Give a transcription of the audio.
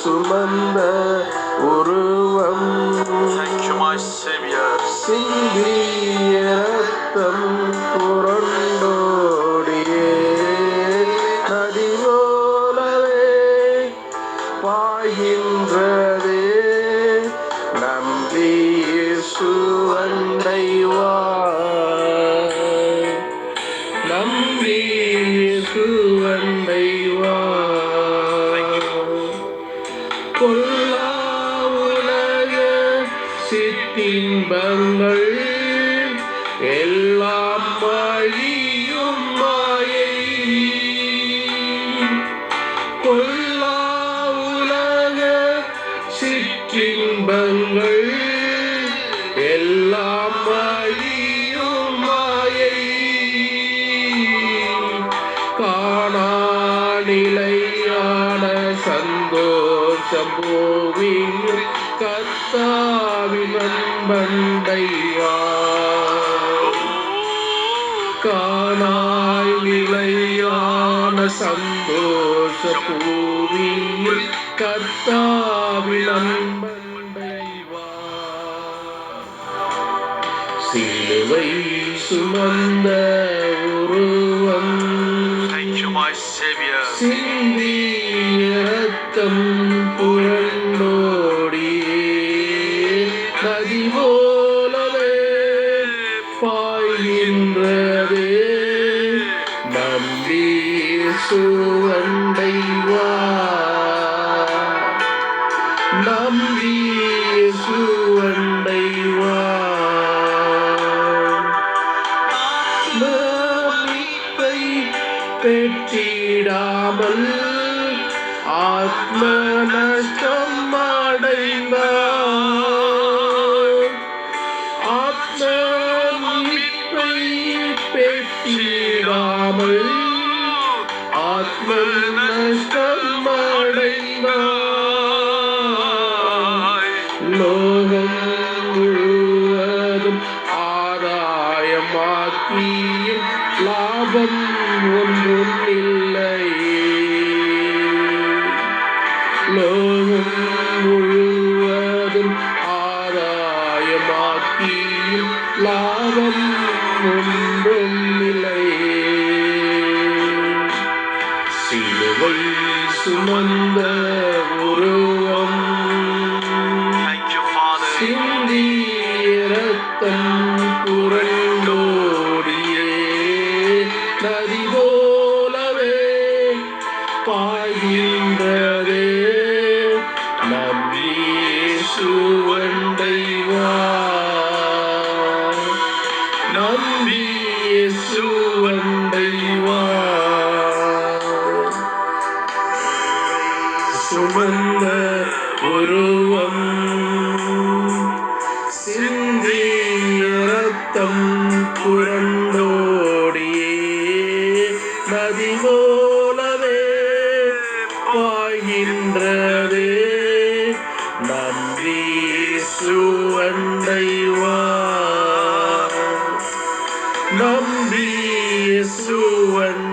சுமந்த உருவம் Thank you, my Savior. சிந்திய ரத்தம் புரண்டோடியே நம்பி இயேசு வா கொல்லா உலக சிற்றின்பங்கள் எல்லாம் மழி நிலையான சந்தோஷம் பூமியில் கத்தாவின் அன்பண்டைவா காணாய் நிலையான சந்தோஷ பூமியில் கத்தாவின் அன்பண்டைவா. சிலுவை சுமந்த ஒரு Savior. சிந்திய ரத்தம் புரண்டோடியே நதி போலவே பாய்கின்றதே. நம்பி சுவண்டை வா. நம்பி சுவண்டை வா. பெற்றிடாமல் ஆத்ம நஷ்டம் அடைந்தார் ஆத்ம மீட்பை பெற்றிடாமல் ஆத்ம நஷ்டம் அடைந்தார் லோகம் முழுவதும் ஆதாயமாக்கியும் லாபம் ஒன்றும் இல்லை லோகம் முழுவதும் ஆதாயமாக்கியும் லாபம் ஒன்றும் இல்லை சிலுவை சுமந்த உருவம் பாய்கின்றதே நம்பி சுவண்டை வா நம்பி சுமந்த உருவம். சிந்தி ரத்தம் புரண்டோடியே நம்பி சுவன்